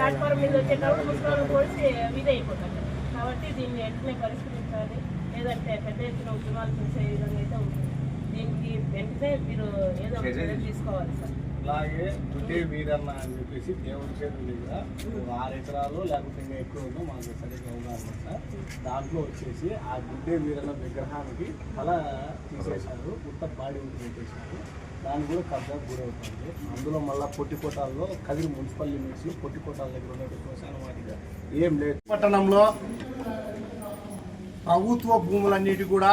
Platform మీద వచ్చేటప్పుడు ముసలి పోసి ఇది అయిపోతుంది కాబట్టి దీన్ని వెంటనే పరిష్కరించాలి. లేదంటే పెద్ద ఎత్తున ఉద్యమాలు చేసే విధంగా అయితే ఉంటుంది. దీనికి వెంటనే మీరు ఏదో ఒక చర్య తీసుకోవాలి సార్. అలాగే గుడ్డే వీరన్న అని చెప్పేసి దేవుడి చేతుల దగ్గర ఆరు ఎకరాలు లేకపోతే ఇంకా ఎక్కువ ఉందో మాకు సరిగ్గా అవగాహన సార్ దాంట్లో వచ్చేసి ఆ గుడ్డే వీరన్న విగ్రహానికి తల తీసేశారు ఉత్త బాడీ ఉండి పెట్టేశారు. దాని కూడా కబ్జాకు గురవుతుంది. అందులో మళ్ళీ పొట్టికోటాల్లో కదిరి మున్సిపల్ లిమిట్స్ పొట్టికోటాల దగ్గర ఉన్నటువంటి వాటిగా ఏం లేదు. పట్టణంలో ప్రభుత్వ భూములన్నిటి కూడా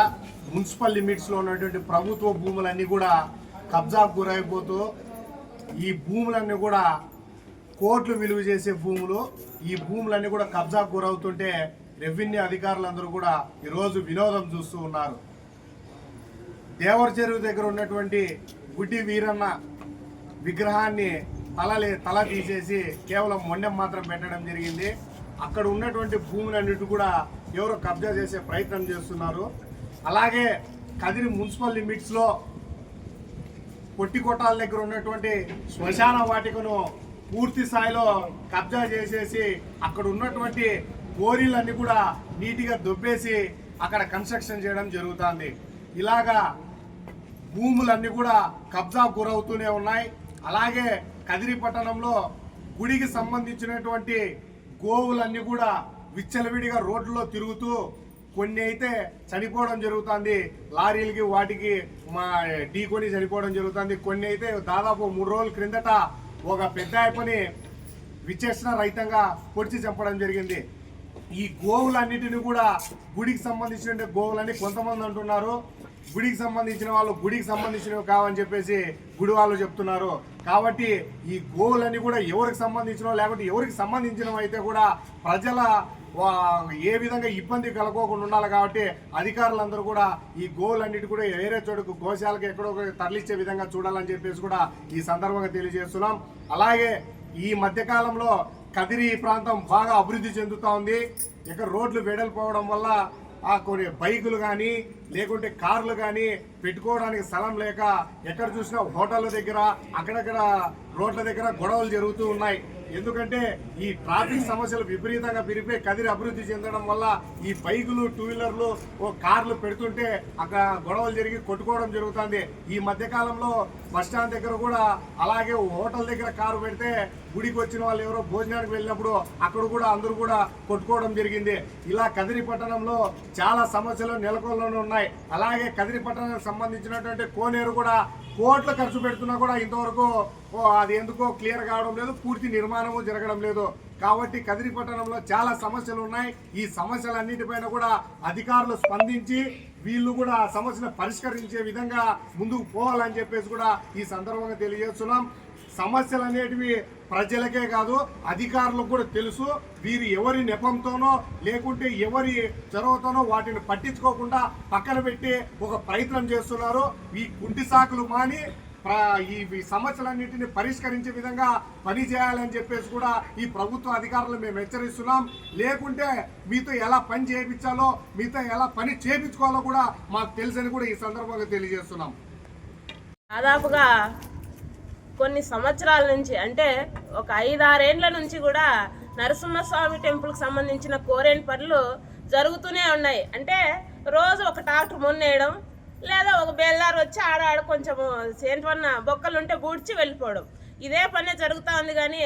మున్సిపల్ లిమిట్స్లో ఉన్నటువంటి ప్రభుత్వ భూములన్నీ కూడా కబ్జాకు గురైపోతూ ఈ భూములన్నీ కూడా కోట్లు విలువ చేసే భూములు. ఈ భూములన్నీ కూడా కబ్జాకు గురవుతుంటే రెవెన్యూ అధికారులందరూ కూడా ఈరోజు వినోదం చూస్తూ ఉన్నారు. దేవర చెరువు దగ్గర ఉన్నటువంటి గుడ్డి వీరన్న విగ్రహాన్ని తలలే తల తీసేసి కేవలం మొండెం మాత్రం పెట్టడం జరిగింది. అక్కడ ఉన్నటువంటి భూములన్నిటి కూడా ఎవరో కబ్జా చేసే ప్రయత్నం చేస్తున్నారు. అలాగే కదిరి మున్సిపల్ లిమిట్స్లో పొట్టికొట్టాల దగ్గర ఉన్నటువంటి శ్మశాన వాటికను పూర్తి స్థాయిలో కబ్జా చేసేసి అక్కడ ఉన్నటువంటి కోరీలన్నీ కూడా నీటిగా దొబ్బేసి అక్కడ కన్స్ట్రక్షన్ చేయడం జరుగుతుంది. ఇలాగా భూములన్నీ కూడా కబ్జా గురవుతూనే ఉన్నాయి. అలాగే కదిరి పట్టణంలో గుడికి సంబంధించినటువంటి గోవులన్నీ కూడా విచ్చలవిడిగా రోడ్లలో తిరుగుతూ కొన్ని అయితే చనిపోవడం జరుగుతుంది. లారీలకి వాటికి మా ఢీకొని చనిపోవడం జరుగుతుంది. కొన్ని అయితే దాదాపు మూడు రోజుల క్రిందట ఒక పెద్ద అయిపోయి విచేష్ణ రహితంగా పొడిచి చంపడం జరిగింది. ఈ గోవులన్నిటిని కూడా గుడికి సంబంధించిన గోవులని కొంతమంది అంటున్నారు. గుడికి సంబంధించిన వాళ్ళు గుడికి సంబంధించినవి కావని చెప్పేసి గుడి వాళ్ళు చెప్తున్నారు. కాబట్టి ఈ గోవులన్నీ కూడా ఎవరికి సంబంధించినో లేకపోతే ఎవరికి సంబంధించినవి అయితే కూడా ప్రజల ఏ విధంగా ఇబ్బంది కలగకుండా ఉండాలి కాబట్టి అధికారులందరూ కూడా ఈ గోవులన్నిటి కూడా వేరే చోటుకు గోశాలకు ఎక్కడో తరలిచ్చే తరలించే విధంగా చూడాలని చెప్పేసి కూడా ఈ సందర్భంగా తెలియజేస్తున్నాం. అలాగే ఈ మధ్యకాలంలో కదిరి ప్రాంతం బాగా అభివృద్ధి చెందుతూ ఉంది. ఇక్కడ రోడ్లు వెడల్పోవడం వల్ల ఆ కొన్ని బైకులు కానీ లేకుంటే కార్లు కానీ పెట్టుకోవడానికి స్థలం లేక ఎక్కడ చూసినా హోటళ్ళ దగ్గర అక్కడక్కడ రోడ్ల దగ్గర గొడవలు జరుగుతూ ఉన్నాయి. ఎందుకంటే ఈ ట్రాఫిక్ సమస్యలు విపరీతంగా పెరిగిపోయి కదిరి అభివృద్ధి చెందడం వల్ల ఈ బైకులు టూ వీలర్లు ఓ కార్లు పెడుతుంటే అక్కడ గొడవలు జరిగి కొట్టుకోవడం జరుగుతుంది. ఈ మధ్యకాలంలో బస్టాండ్ బస్ స్టాండ్ దగ్గర కూడా అలాగే హోటల్ దగ్గర కారు పెడితే గుడికి వచ్చిన వాళ్ళు ఎవరో భోజనానికి వెళ్ళినప్పుడు అక్కడ కూడా అందరూ కూడా కొట్టుకోవడం జరిగింది. ఇలా కదిరి పట్టణంలో చాలా సమస్యలు నెలకొల్లోనే ఉన్నాయి. అలాగే కదిరి పట్టణానికి సంబంధించినటువంటి కోనేరు కూడా కోట్ల ఖర్చు పెడుతున్నా కూడా ఇంతవరకు ఓ, అది ఎందుకో క్లియర్ కావడం లేదు పూర్తి నిర్మాణం నిర్మాణము జరగడం లేదు. కాబట్టి కదిరి పట్టణంలో చాలా సమస్యలు ఉన్నాయి. ఈ సమస్యలన్నిటిపైన కూడా అధికారులు స్పందించి వీళ్ళు కూడా ఆ సమస్యను పరిష్కరించే విధంగా ముందుకు పోవాలని చెప్పేసి కూడా ఈ సందర్భంగా తెలియజేస్తున్నాం. సమస్యలు అనేటివి ప్రజలకే కాదు అధికారులకు కూడా తెలుసు. వీరు ఎవరి నెపంతోనో లేకుంటే ఎవరి చొరవతోనో వాటిని పట్టించుకోకుండా పక్కన పెట్టి ఒక ప్రయత్నం చేస్తున్నారు. ఈ కుంటి సాకులు మాని ఈ సమస్యలన్నింటినీ పరిష్కరించే విధంగా పనిచేయాలని చెప్పేసి కూడా ఈ ప్రభుత్వ అధికారులు మేము హెచ్చరిస్తున్నాం. లేకుంటే మీతో ఎలా పని చేయించాలో మీతో ఎలా పని చేయించుకోవాలో కూడా మాకు తెలుసని కూడా ఈ సందర్భంగా తెలియజేస్తున్నాం. దాదాపుగా కొన్ని సంవత్సరాల నుంచి అంటే ఒక ఐదారేండ్ల నుంచి కూడా నరసింహస్వామి టెంపుల్కి సంబంధించిన కోరేన్ పనులు జరుగుతూనే ఉన్నాయి. అంటే రోజు ఒక ట్రాక్టర్ మొన్నేయడం లేదా ఒక బెల్లారు వచ్చి ఆడ ఆడ కొంచెం ఏంటన్నా బొక్కలు ఉంటే బూడ్చి వెళ్ళిపోవడం. ఇదే పని జరుగుతూ ఉంది కానీ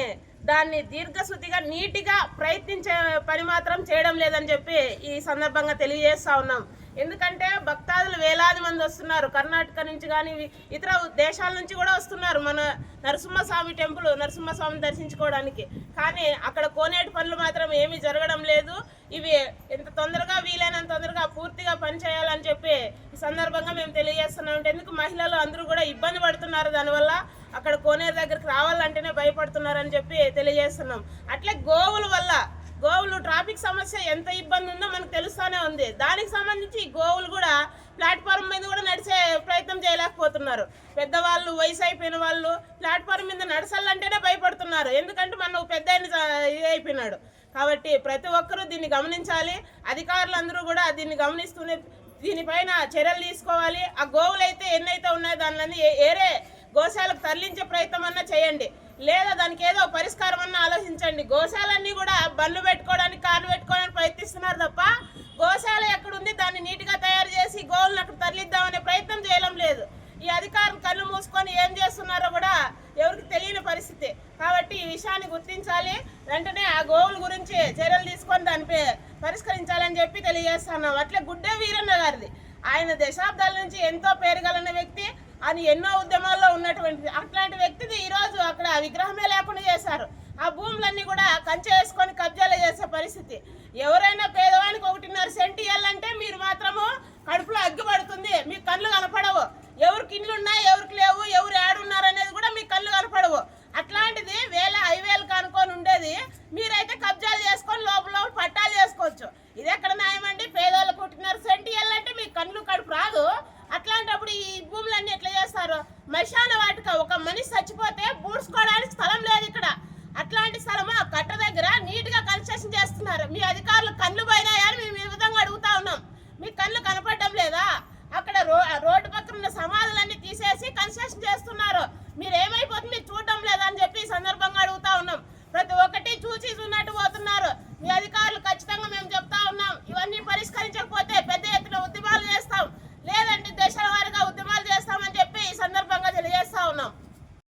దాన్ని దీర్ఘశుద్ధిగా నీటిగా ప్రయత్నించే పని మాత్రం చేయడం లేదని చెప్పి ఈ సందర్భంగా తెలియజేస్తా ఉన్నాం. ఎందుకంటే భక్తాదులు వేలాది మంది వస్తున్నారు. కర్ణాటక నుంచి కానీ ఇతర దేశాల నుంచి కూడా వస్తున్నారు మన నరసింహస్వామి టెంపుల్ నరసింహస్వామిని దర్శించుకోవడానికి. కానీ అక్కడ కోనేటి పనులు మాత్రం ఏమీ జరగడం లేదు. ఇవి. ఎంత తొందరగా వీలైనంత తొందరగా పూర్తిగా పని చేయాలని చెప్పి ఈ సందర్భంగా మేము తెలియజేస్తున్నాం. అంటే ఎందుకు మహిళలు అందరూ కూడా ఇబ్బంది పడుతున్నారు? దానివల్ల అక్కడ కోనేరు దగ్గరికి రావాలంటేనే భయపడుతున్నారని చెప్పి తెలియజేస్తున్నాం. అట్లే గోవుల వల్ల గోవులు ట్రాఫిక్ సమస్య ఎంత ఇబ్బంది ఉందో మనకు తెలుస్తూనే ఉంది. దానికి సంబంధించి గోవులు కూడా ప్లాట్ఫామ్ మీద కూడా నడిచే ప్రయత్నం చేయలేకపోతున్నారు. పెద్దవాళ్ళు వయసు అయిపోయిన వాళ్ళు ప్లాట్ఫామ్ మీద నడచాలంటేనే భయపడుతున్నారు. ఎందుకంటే మన పెద్ద ఇది అయిపోయినాడు. కాబట్టి ప్రతి ఒక్కరూ దీన్ని గమనించాలి. అధికారులందరూ కూడా దీన్ని గమనిస్తూనే దీనిపైన చర్యలు తీసుకోవాలి. ఆ గోవులు అయితే ఎన్నైతే ఉన్నాయో దానిలన్నీ ఏ- ఏరే గోశాలకు తరలించే ప్రయత్నం అన్నా చేయండి. లేదా దానికి ఏదో పరిష్కారం అన్న ఆలోచించండి. గోశాలన్నీ కూడా బండ్లు పెట్టుకోవడానికి కార్లు పెట్టుకోవడానికి ప్రయత్నిస్తున్నారు తప్ప గోశాల ఎక్కడుంది దాన్ని నీట్గా తయారు చేసి గోవులను అక్కడ తరలిద్దామనే ప్రయత్నం చేయడం లేదు. ఈ అధికారులు కళ్ళు మూసుకొని ఏం చేస్తున్నారో కూడా ఎవరికి తెలియని పరిస్థితి. కాబట్టి ఈ విషయాన్ని గుర్తించాలి. వెంటనే ఆ గోవుల గురించి చర్యలు తీసుకొని దానిపై పరిష్కరించాలని చెప్పి తెలియజేస్తున్నాం. అట్లే గుడ్డే వీరన్న గారిది. ఆయన దశాబ్దాల నుంచి ఎంతో పేరుగలన్న వ్యక్తి ఆయన ఎన్నో ఉద్యమాల్లో ఉన్నటువంటి అట్లాంటి వ్యక్తిది ఈరోజు అక్కడ విగ్రహమే లేకుండా చేశారు. ఆ భూములన్నీ కూడా కంచె వేసుకొని కబ్జాలు చేసే పరిస్థితి. ఎవరైనా పేదవానికి ఒకటిన్నర సెంట్ ఇవ్వాలంటే మీరు మాత్రము కడుపులో అగ్గిపడుతుంది మీ కళ్ళు కనపడవు. ఎవరికి ఇండ్లు ఉన్నాయి ఎవరికి లేవు ఎవరు ఏడున్నారు అనేది కూడా మీ కళ్ళు కనపడవు అట్లాంటిది వేల ఐవేలు కనుక్కొని ఉండేది మీరైతే కబ్జాలు చేసుకొని లోపల లోపల పట్టాలు చేసుకోవచ్చు ఇది ఎక్కడ న్యాయమండి పేదవాళ్ళకు ఒకటిన్నర సెంట్ ఇవ్వాలంటే మీ కళ్ళు కడుపు రాదు అట్లాంటప్పుడు ఈ భూములన్నీ ఎట్లా చేస్తారు మశాన వాటిక ఒక మనిషి చచ్చిపోతే పూడ్చుకోవడానికి స్థలం లేదు ఇక్కడ అట్లాంటి స్థలం ఆ కట్ట దగ్గర నీట్గా కన్స్ట్రక్షన్ చేస్తున్నారు మీ అధికారులు కళ్ళు పోయినాయని